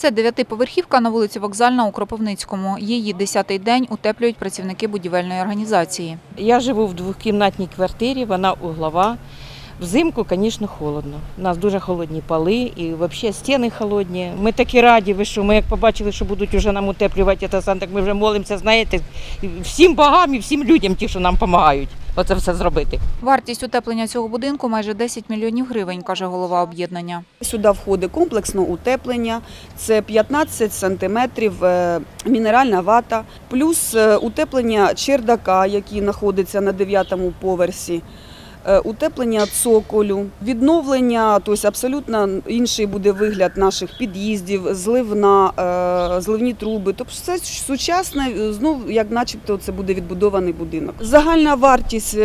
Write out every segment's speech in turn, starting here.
Це дев'ятиповерхівка на вулиці Вокзальна у Кропивницькому. Її десятий день утеплюють працівники будівельної організації. Я живу в двокімнатній квартирі, вона углова. Взимку, звісно, холодно. У нас дуже холодні поли і взагалі стіни холодні. Ми такі раді, ви що ми як побачили, що будуть вже нам утеплювати це сам, так ми вже молимося, знаєте, всім богам і всім людям, ті, що нам допомагають, оце все зробити. Вартість утеплення цього будинку майже 10 мільйонів гривень, каже голова об'єднання. Сюди входить комплексне утеплення, це 15 сантиметрів е, мінеральна вата, плюс е, утеплення чердака, який знаходиться на 9 поверсі. Е, Утеплення цоколю, відновлення, тобто абсолютно інший буде вигляд наших під'їздів, зливна, е, зливні труби. Тобто все сучасне, е, знов як начебто це буде відбудований будинок. Загальна вартість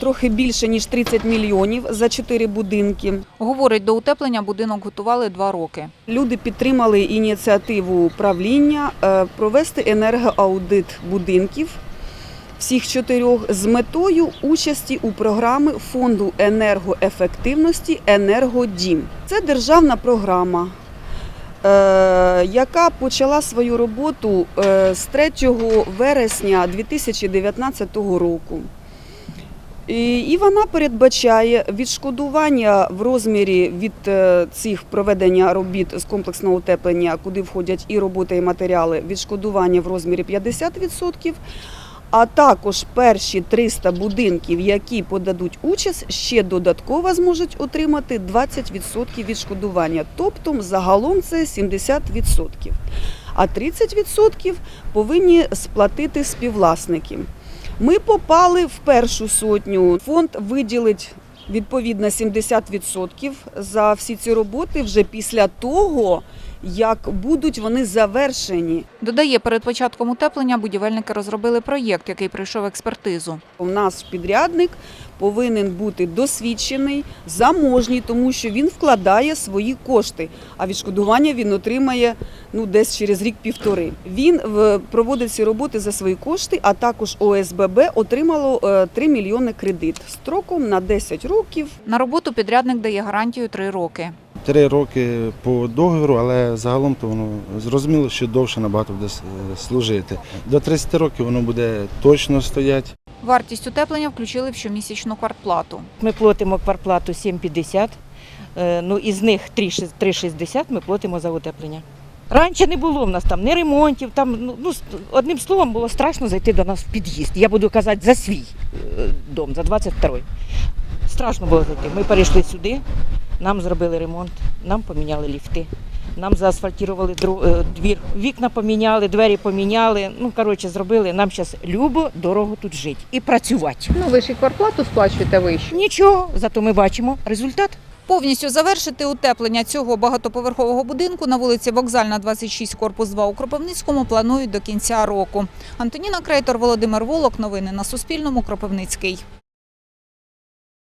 трохи більше ніж 30 мільйонів за 4 будинки. Говорить, до утеплення будинок готували два роки. Люди підтримали ініціативу управління е, провести енергоаудит будинків всіх чотирьох з метою участі у програми фонду енергоефективності Енергодім. Це державна програма. е, Яка почала свою роботу е, з 3 вересня 2019 року. І вона передбачає відшкодування в розмірі від е, цих проведення робіт з комплексного утеплення, куди входять і роботи, і матеріали, відшкодування в розмірі 50%. А також перші 300 будинків, які подадуть участь, ще додатково зможуть отримати 20% відшкодування. Тобто загалом це 70%. А 30% повинні сплатити співвласники. Ми попали в першу сотню. Фонд виділить відповідно 70% за всі ці роботи вже після того, як будуть вони завершені. Додає, перед початком утеплення будівельники розробили проєкт, який пройшов експертизу. У нас підрядник повинен бути досвідчений, заможній, тому що він вкладає свої кошти, а відшкодування він отримає ну десь через рік-півтори. Він в- проводить ці роботи за свої кошти, а також ОСББ отримало е, 3 мільйони кредит строком на 10 років. На роботу підрядник дає гарантію 3 роки. Три роки по договору, але загалом то воно зрозуміло, що довше набагато буде служити. До 30 років воно буде точно стояти. Вартість утеплення включили в щомісячну квартплату. Ми платимо квартплату 7,50, е, ну із них 3,60 ми платимо за утеплення. Раніше не було в нас там ні ремонтів, там, ну, ну, одним словом, було страшно зайти до нас в під'їзд. Я буду казати за свій е, дом, за 22-й. Страшно було зайти. Ми перейшли сюди, нам зробили ремонт, нам поміняли ліфти, нам заасфальтували е, двір, вікна поміняли, двері поміняли. Ну, коротше, зробили. Нам зараз любо, дорого тут жити і працювати. Ну, ви ж і квартплату сплачуєте вище. Нічого, зато ми бачимо результат. Повністю завершити утеплення цього багатоповерхового будинку на вулиці Вокзальна, 26, корпус 2 у Кропивницькому планують до кінця року. Антоніна Крейтор, Володимир Волок. Новини на Суспільному. Кропивницький.